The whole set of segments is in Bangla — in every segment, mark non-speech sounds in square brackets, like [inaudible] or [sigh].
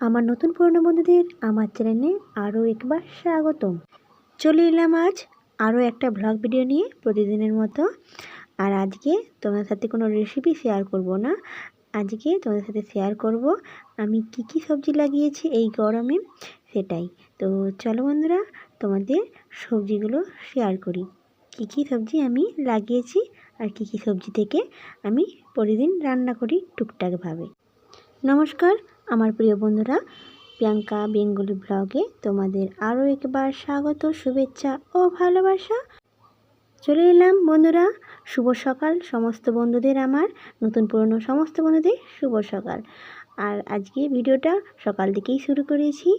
আমার নতুন পুরনো বন্ধুদের আমার চ্যানেলে আরও একবার স্বাগতম। চলে এলাম আজ আরও একটা ব্লগ ভিডিও নিয়ে প্রতিদিনের মতো। আর আজকে তোমাদের সাথে কোনো রেসিপি শেয়ার করব না। আজকে তোমাদের সাথে শেয়ার করব আমি কি কি সবজি লাগিয়েছি এই গরমে সেটাই। তো চলো বন্ধুরা তোমাদের সবজিগুলো শেয়ার করি। কি কি সবজি আমি লাগিয়েছি আর কি কি সবজি থেকে আমি প্রতিদিন রান্না করি টুকটাকভাবে নমস্কার আমার প্রিয় বন্ধুরা, প্রিয়াঙ্কা বেঙ্গলি ব্লগে তোমাদের আরও একবার স্বাগত, শুভেচ্ছা ও ভালোবাসা। চলে এলাম বন্ধুরা, শুভ সকাল সমস্ত বন্ধুদের আমার, নতুন পুরনো সমস্ত বন্ধুদের শুভ সকাল। আর আজকে ভিডিওটা সকাল থেকেই শুরু করেছি।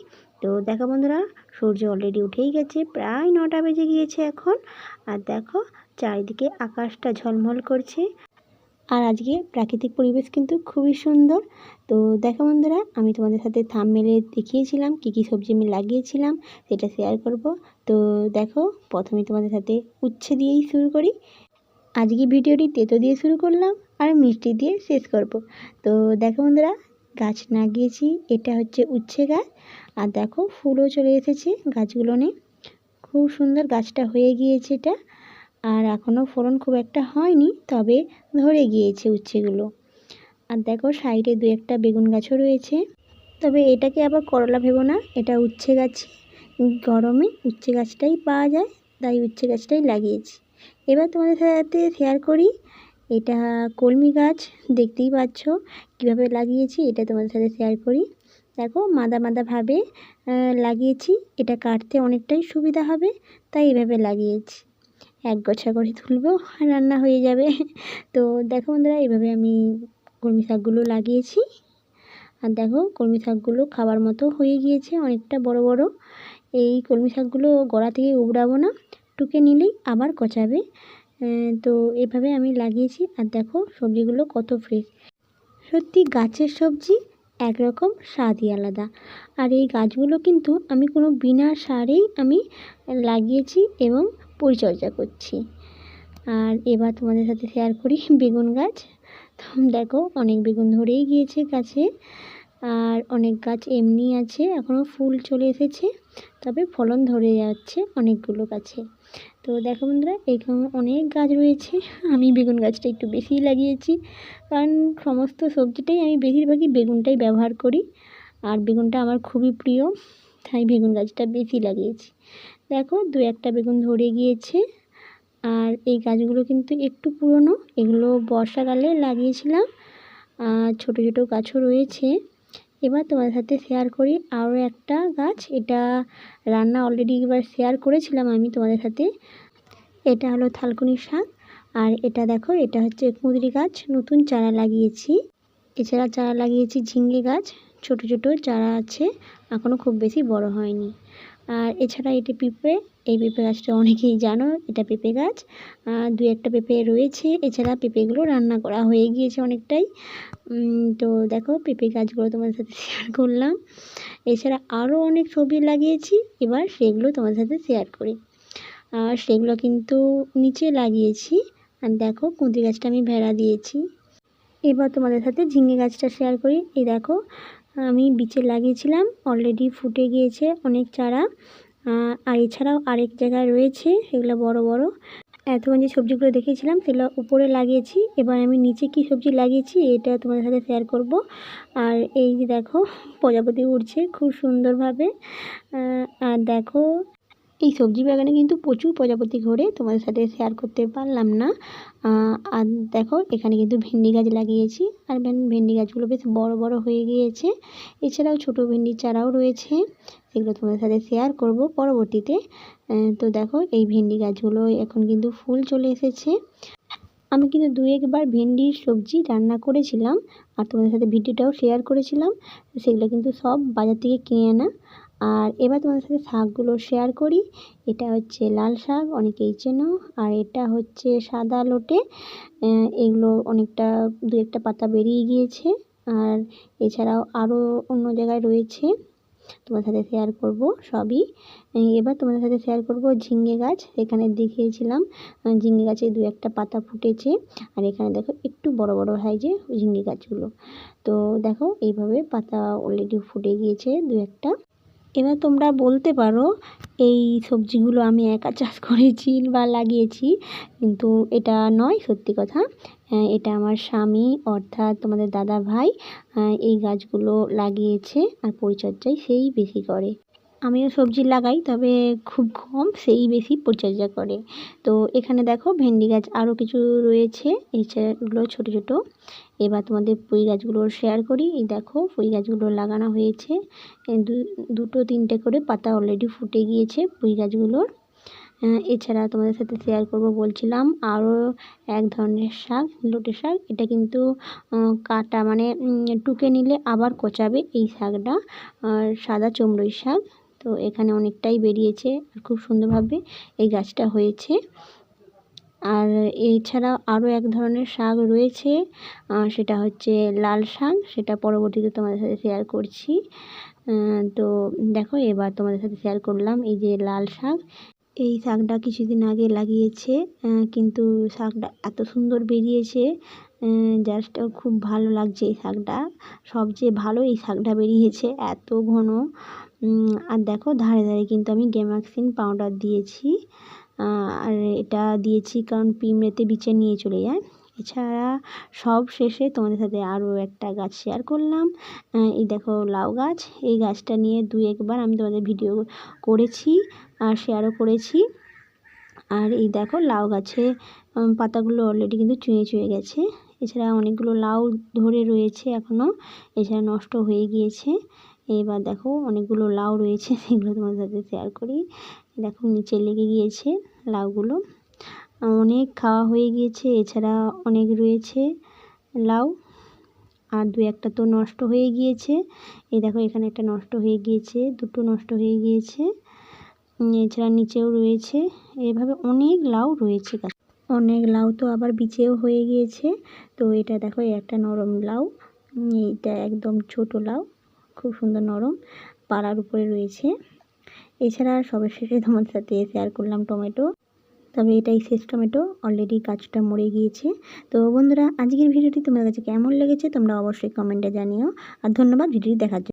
তো দেখো বন্ধুরা, সূর্য অলরেডি উঠেই গেছে, প্রায় নটা বেজে গিয়েছে এখন। আর দেখো, চারিদিকে আকাশটা ঝলমল করছে। আর আজকে প্রাকৃতিক পরিবেশ কিন্তু খুবই সুন্দর। তো দেখো বন্ধুরা, আমি তোমাদের সাথে থাম মেলে দেখিয়েছিলাম, কী কী সবজি আমি লাগিয়েছিলাম, সেটা শেয়ার করব। তো দেখো, প্রথমে তোমাদের সাথে উচ্ছে দিয়েই শুরু করি। আজকে ভিডিওটি তেতো দিয়ে শুরু করলাম আর মিষ্টি দিয়ে শেষ করব। তো দেখো বন্ধুরা, গাছ লাগিয়েছি, এটা হচ্ছে উচ্ছে গাছ। আর দেখো, ফুলও চলে এসেছে গাছগুলো নিয়ে। খুব সুন্দর গাছটা হয়ে গিয়েছে এটা। আর এখনও ফলন খুব একটা হয়নি, তবে ধরে গিয়েছে উচ্ছেগুলো। আর দেখো সাইডে দু একটা বেগুন গাছও রয়েছে। তবে এটাকে আবার করলা ভেবো না, এটা উচ্ছে গাছ। গরমে উচ্ছে গাছটাই পাওয়া যায়, তাই উচ্ছে গাছটাই লাগিয়েছি। এবার তোমাদের সাথে শেয়ার করি, এটা কলমি গাছ, দেখতেই পাচ্ছ কীভাবে লাগিয়েছি, এটা তোমাদের সাথে শেয়ার করি। দেখো মাদা মাদাভাবে লাগিয়েছি, এটা কাটতে অনেকটাই সুবিধা হবে, তাই এভাবে লাগিয়েছি। এক গোছা করে তুলবো রান্না হয়ে যাবে। তো দেখো বন্ধুরা এইভাবে আমি কলমি শাকগুলো লাগিয়েছি। আর দেখো, কলমি শাকগুলো খাবার মতো হয়ে গিয়েছে, অনেকটা বড় বড়। এই কলমি শাকগুলো গোড়া থেকে উবড়াবো না, টুকে নিলেই আবার কচাবে। তো এভাবে আমি লাগিয়েছি। আর দেখো, সবজিগুলো কত ফ্রেশ সত্যি গাছের সবজি একরকম, স্বাদই আলাদা। আর এই গাছগুলো কিন্তু আমি কোনো বিনা সারেই আমি লাগিয়েছি এবং পরিচর্যা করছি। আর এবার তোমাদের সাথে শেয়ার করি বেগুন গাছ। তো দেখো অনেক বেগুন ধরেই গিয়েছে গাছে। আর অনেক গাছ এমনি আছে এখনও ফুল চলে এসেছে। তবে ফলন ধরে যাচ্ছে অনেকগুলো গাছে। তো দেখো বন্ধুরা, এখানে অনেক গাছ রয়েছে। আমি বেগুন গাছটা একটু বেশিই লাগিয়েছি। কারণ সমস্ত সবজিটাই আমি বেশিরভাগই বেগুনটাই ব্যবহার করি। আর বেগুনটা আমার খুবই প্রিয়। তাই বেগুন গাছটা বেশি লাগিয়েছি। দেখো দু একটা বেগুন ধরে গিয়েছে আর এই গাছগুলো কিন্তু একটু পুরনো, এগুলো বর্ষাকালে লাগিয়েছিলাম। আর ছোটো ছোটো গাছও রয়েছে। এবার তোমাদের সাথে শেয়ার করি আরও একটা গাছ। এটা রান্না অলরেডি এবার শেয়ার করেছিলাম আমি তোমাদের সাথে। এটা হলো থালকুনি শাক। আর এটা দেখো, এটা হচ্ছে কুঁদরি গাছ। নতুন চারা লাগিয়েছি। এছাড়া চারা লাগিয়েছি ঝিঙ্গে গাছ। ছোট ছোট চারা আছে এখনও খুব বেশি বড় হয়নি। আর এছাড়া এটি পিঁপড়ে, এই পেঁপে গাছটা অনেকেই জানো, এটা পেঁপে গাছ। দু একটা পেঁপে রয়েছে, এছাড়া পেঁপেগুলো রান্না করা হয়ে গিয়েছে অনেকটাই। তো দেখো পেঁপে গাছগুলো তোমাদের সাথে শেয়ার করলাম। এছাড়া আরও অনেক সবজি লাগিয়েছি, এবার সেগুলো তোমাদের সাথে শেয়ার করি। আর সেগুলো কিন্তু নিচে লাগিয়েছি, আর দেখো কুঁদরি গাছটা আমি ভেড়া দিয়েছি। এবার তোমাদের সাথে ঝিঙে গাছটা শেয়ার করি। এই দেখো আমি বিচে লাগিয়েছিলাম। অলরেডি ফুটে গিয়েছে অনেক চারা। আর এছাড়াও আরেক জায়গায় রয়েছে সেগুলো বড় বড়। এতক্ষণ যে সবজিগুলো দেখিয়েছিলাম, সেগুলো উপরে লাগিয়েছি। এবার আমি নিচে কি সবজি লাগিয়েছি, এটা তোমাদের সাথে শেয়ার করব। আর এই যে দেখো, প্রজাপতি উঠছে খুব সুন্দরভাবে। আর দেখো এই সবজি বাগানে কিন্তু প্রচুর প্রজাপতি ঘোরে, তোমাদের সাথে শেয়ার করতে পারলাম না। আর দেখো, এখানে কিন্তু ভেন্ডি গাছ লাগিয়েছি, আর ভেন্ডি গাছগুলো বেশ বড় বড় হয়ে গিয়েছে। এছাড়াও ছোটো ভেন্ডির চারাও রয়েছে, সেগুলো তোমাদের সাথে শেয়ার করব পরবর্তীতে। তো দেখো, এই ভেন্ডি গাছগুলো এখন কিন্তু ফুল চলে এসেছে। আমি কিন্তু দু একবার ভেন্ডির সবজি রান্না করেছিলাম, আর তোমাদের সাথে ভিডিওটাও শেয়ার করেছিলাম। সেগুলো কিন্তু সব বাজার থেকে কিনে আনা। আর এবার তোমাদের সাথে শাকগুলো শেয়ার করি। এটা হচ্ছে লাল শাক, অনেকেই চেনো। আর এটা হচ্ছে সাদা লোটে। এগুলো অনেকটা, দু একটা পাতা বেরিয়ে গিয়েছে। আর এছাড়াও আরও অন্য জায়গায় রয়েছে। তোমার সাথে শেয়ার করব সবই। এবার তোমাদের সাথে শেয়ার করব ঝিঙ্গে গাছ। এখানে দেখিয়েছিলাম ঝিঙ্গে গাছে দু একটা পাতা ফুটেছে। আর এখানে দেখো একটু বড় বড় সাইজে ঝিঙ্গে গাছগুলো। তো দেখো, এইভাবে পাতা অলরেডি ফুটে গিয়েছে দু একটা। এবার তোমরা বলতে পারো, এই সবজিগুলো আমি একা চাষ করেছি বা লাগিয়েছি, কিন্তু এটা নয় সত্যি কথা। এটা আমার স্বামী অর্থাৎ তোমাদের দাদা ভাই এই গাছগুলো লাগিয়েছে আর পরিচর্যায় সেই বেশি করে। আমিও সবজি লাগাই, তবে খুব কম, সেই বেশি পরিচর্যা করে। তো এখানে দেখো ভেন্ডি গাছ আরও কিছু রয়েছে এগুলো ছোট ছোট। এবার তোমাদের পুঁই গাছগুলো শেয়ার করি। এই দেখো পুঁই গাছগুলো লাগানো হয়েছে। দুটো তিনটে করে পাতা অলরেডি ফুটে গিয়েছে পুঁই গাছগুলোর। এছাড়া তোমাদের সাথে শেয়ার করব বলছিলাম, আরও এক ধরনের শাক, লোটে শাক। এটা কিন্তু কাটা মানে টুকে নিলে আবার কচাবে এই শাকটা। সাদা চমড়ই শাক। তো এখানে অনেকটাই বেরিয়েছে আর খুব সুন্দরভাবে এই গাছটা হয়েছে। আর এছাড়া আরও এক ধরনের শাক রয়েছে সেটা হচ্ছে লাল শাক, সেটা পরবর্তীতে তোমাদের সাথে শেয়ার করছি। তো দেখো, এবার তোমাদের সাথে শেয়ার করলাম এই যে লাল শাক। এই শাকটা কিছুদিন আগে লাগিয়েছে কিন্তু শাকটা এত সুন্দর বেরিয়েছে জাস্ট খুব ভালো লাগছে এই শাকটা। সবচেয়ে ভালো এই শাকটা বেরিয়েছে, এত ঘন। আর দেখো, ধারে ধারে কিন্তু আমি গেমাক্সিন পাউডার দিয়েছি। আর এটা দিয়েছি কারণ পিমড়েতে বিচে নিয়ে চলে যায়। এছাড়া সব শেষে তোমাদের সাথে আরও একটা গাছ শেয়ার করলাম। এই দেখো লাউ গাছ। এই গাছটা নিয়ে দু একবার আমি তোমাদের ভিডিও করেছি আর শেয়ারও করেছি। আর এই দেখো লাউ গাছে পাতাগুলো অলরেডি কিন্তু চুঁয়ে চুঁয়ে গেছে। এছাড়া অনেকগুলো লাউ ধরে রয়েছে এখনও এছাড়া নষ্ট হয়ে গিয়েছে। এবার দেখো অনেকগুলো লাউ রয়েছে [laughs] সেগুলো তোমার সাথে শেয়ার করি। দেখো নিচে লেগে গিয়েছে লাউগুলো। অনেক খাওয়া হয়ে গিয়েছে, এছাড়া অনেক রয়েছে লাউ। আর দু একটা তো নষ্ট হয়ে গিয়েছে। এই দেখো এখানে একটা নষ্ট হয়ে গিয়েছে, দুটো নষ্ট হয়ে গিয়েছে। এছাড়া নিচেও রয়েছে। এভাবে অনেক লাউ রয়েছে অনেক লাউ তো আবার বিচেও হয়ে গিয়েছে। তো এটা দেখো একটা নরম লাউ। এইটা একদম ছোট লাউ। খুব সুন্দর নরম পাড়ার উপরে রয়েছে। এছাড়া সবার শেষে তোমার সাথে শেয়ার করলাম টমেটো। তবে এটাই শেষ টমেটো অলরেডি গাছটা মরে গিয়েছে। তো বন্ধুরা, আজকের ভিডিওটি তোমাদের কাছে কেমন লেগেছে তোমরা অবশ্যই কমেন্টে জানিও। আর ধন্যবাদ, ভিডিওটি দেখার জন্য।